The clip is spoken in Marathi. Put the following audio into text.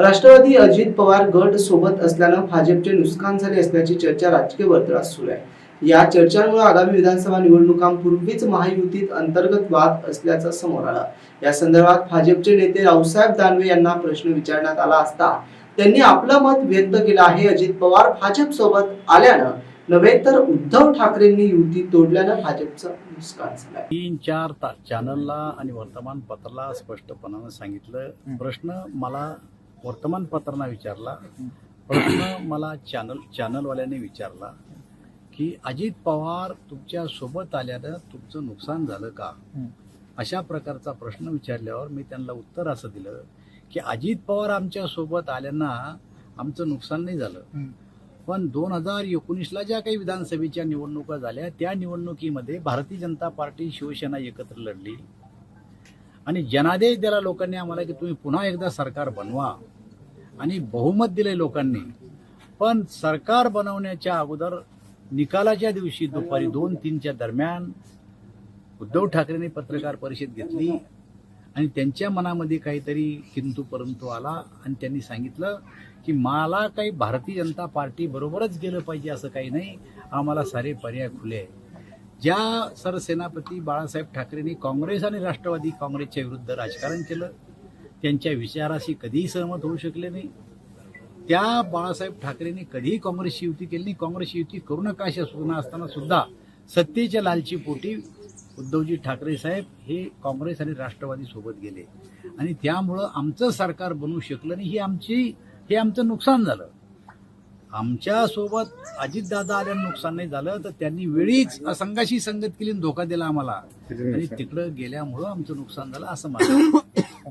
राष्ट्रवादी अजित पवार गट सोबत असल्यानं भाजपचे नुकसान झाले असल्याची चर्चा राजकीय वर्तुळात सुरू आहे. या चर्चांमुळे आगामी विधानसभा निवडणुकांपूर्वीच महायुतीत अंतर्गत वाद असल्याचं समोर आलं. या संदर्भात भाजपचे नेते रावसाहेब दानवे यांना प्रश्न विचारण्यात आला असता त्यांनी आपलं मत व्यक्त केलं आहे. अजित पवार भाजप सोबत आल्यानं नव्हे तर उद्धव ठाकरेंनी युती तोडल्यानं भाजपचं नुकसान झालंय. तीन चार ता चॅनलला आणि वर्तमानपत्राला स्पष्टपणानं सांगितलं. प्रश्न मला वर्तमानपत्रांना विचारला. प्रश्न मला चॅनल चॅनलवाल्याने विचारला की अजित पवार तुमच्यासोबत आल्यानं तुमचं नुकसान झालं का? अशा प्रकारचा प्रश्न विचारल्यावर मी त्यांना उत्तर असं दिलं की अजित पवार आमच्यासोबत आल्यानं आमचं नुकसान नाही झालं. पण दोन हजार एकोणीसला ज्या काही विधानसभेच्या निवडणुका झाल्या त्या निवडणुकीमध्ये भारतीय जनता पार्टी शिवसेना एकत्र लढली. आणि जनादेश दिला लोकांनी आम्हाला की तुम्ही पुन्हा एकदा सरकार बनवा. आणि बहुमत दिले लोकांनी. पण सरकार बनवण्याच्या अगोदर निकालाच्या दिवशी दुपारी दोन तीनच्या दरम्यान उद्धव ठाकरेंनी पत्रकार परिषद घेतली आणि त्यांच्या मनामध्ये काहीतरी किंतू परंतु आला आणि त्यांनी सांगितलं की मला काही भारतीय जनता पार्टी बरोबरच गेलं पाहिजे असं काही नाही. आम्हाला सारे पर्याय खुले आहे ज्या सरसेनापती बाळासाहेब ठाकरेंनी काँग्रेस आणि राष्ट्रवादी काँग्रेसच्या विरुद्ध राजकारण केलं त्यांच्या विचाराशी कधीही सहमत होऊ शकले नाही. त्या बाळासाहेब ठाकरेंनी कधीही काँग्रेसची युती केली नाही. काँग्रेसची युती करू नका अशा सूचना असताना सुद्धा सत्तेच्या लालची पोटी उद्धवजी ठाकरे साहेब हे काँग्रेस आणि राष्ट्रवादी सोबत गेले. आणि त्यामुळं आमचं सरकार बनवू शकलं नाही. ही आमची हे आमचं नुकसान झालं. आमच्यासोबत अजितदादा आल्यानं नुकसान नाही झालं तर त्यांनी वेळीच संघाशी संगत केली आणि धोका दिला आम्हाला. आणि तिकडं गेल्यामुळं आमचं नुकसान झालं असं मला